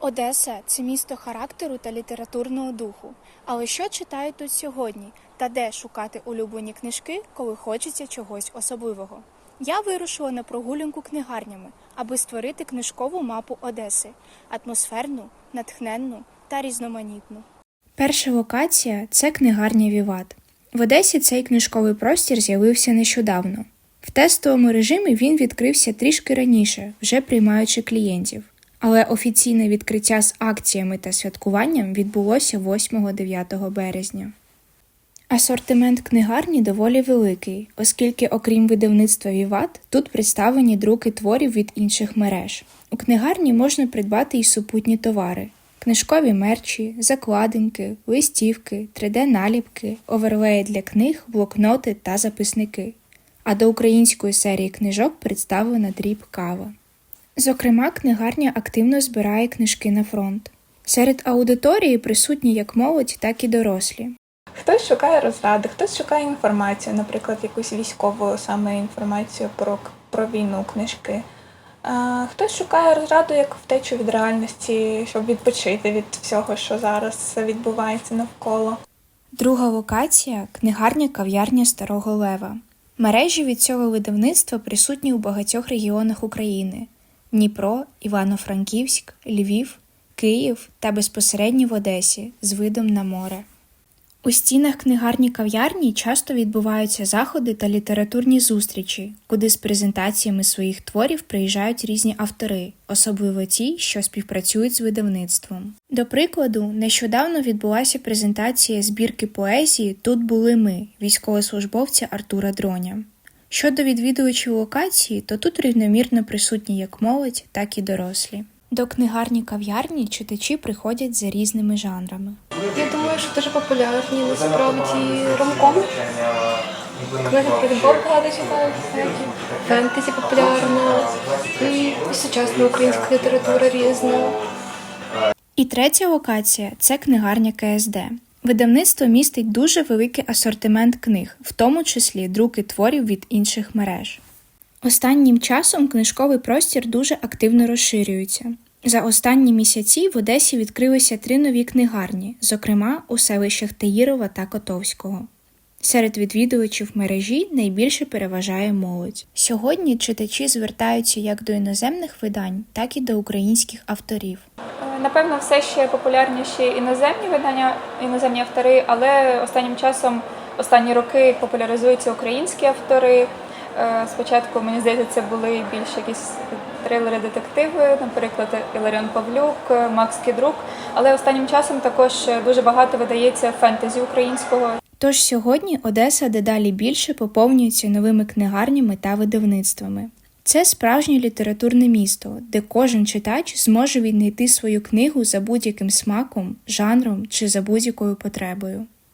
Одеса це місто характеру та літературного духу. Але що читають тут сьогодні? Та де шукати улюблені книжки, коли хочеться чогось особливого? Я вирушила на прогулянку книгарнями, аби створити книжкову мапу Одеси атмосферну, натхненну та різноманітну. Перша локація це книгарня Віват. В Одесі цей книжковий простір з'явився нещодавно. В тестовому режимі він відкрився трішки раніше, вже приймаючи клієнтів. Але офіційне відкриття з акціями та святкуванням відбулося 8-9 березня. Асортимент книгарні доволі великий, оскільки, окрім видавництва Віват, тут представлені друки творів від інших мереж. У книгарні можна придбати й супутні товари: книжкові мерчі, закладинки, листівки, 3D-наліпки, оверлеї для книг, блокноти та записники. А до української серії книжок представлена дріб кава. Зокрема, книгарня активно збирає книжки на фронт. Серед аудиторії присутні як молодь, так і дорослі. Хтось шукає розради, хтось шукає інформацію, наприклад, якусь військову саме інформацію про, про війну, книжки. А, хтось шукає розраду як втечу від реальності, щоб відпочити від всього, що зараз відбувається навколо. Друга локація книгарня кав'ярня Старого Лева. Мережі від цього видавництва присутні у багатьох регіонах України: Дніпро, Івано-Франківськ, Львів, Київ та безпосередньо в Одесі з видом на море. У стінах книгарні кав'ярні часто відбуваються заходи та літературні зустрічі, куди з презентаціями своїх творів приїжджають різні автори, особливо ті, що співпрацюють з видавництвом. До прикладу, нещодавно відбулася презентація збірки поезії Тут були ми військовослужбовця Артура Дроня. Щодо відвідувачів локації, то тут рівномірно присутні як молодь, так і дорослі. До книгарні кав'ярні читачі приходять за різними жанрами. Я думаю, що дуже популярні насправді ромкоми. Книги про любов багато читають, фентезі популярна, і, і сучасна українська література різна. І третя локація це книгарня КСД. Видавництво містить дуже великий асортимент книг, в тому числі друки творів від інших мереж. Останнім часом книжковий простір дуже активно розширюється. За останні місяці в Одесі відкрилися три нові книгарні, зокрема у селищах Таїрова та Котовського. Серед відвідувачів мережі найбільше переважає молодь. Сьогодні читачі звертаються як до іноземних видань, так і до українських авторів. Напевно, все ще популярніші іноземні видання, іноземні автори, але останнім часом, останні роки популяризуються українські автори. Е, Спочатку, мені здається, це були більш якісь трилери, детективи, наприклад, Іларіон Павлюк, Макс Кідрук. Але останнім часом також дуже багато видається фентезі українського. Тож сьогодні Одеса дедалі більше поповнюється новими книгарнями та видавництвами. Це справжнє літературне місто, де кожен читач зможе віднайти свою книгу за будь-яким смаком, жанром чи за будь-якою потребою.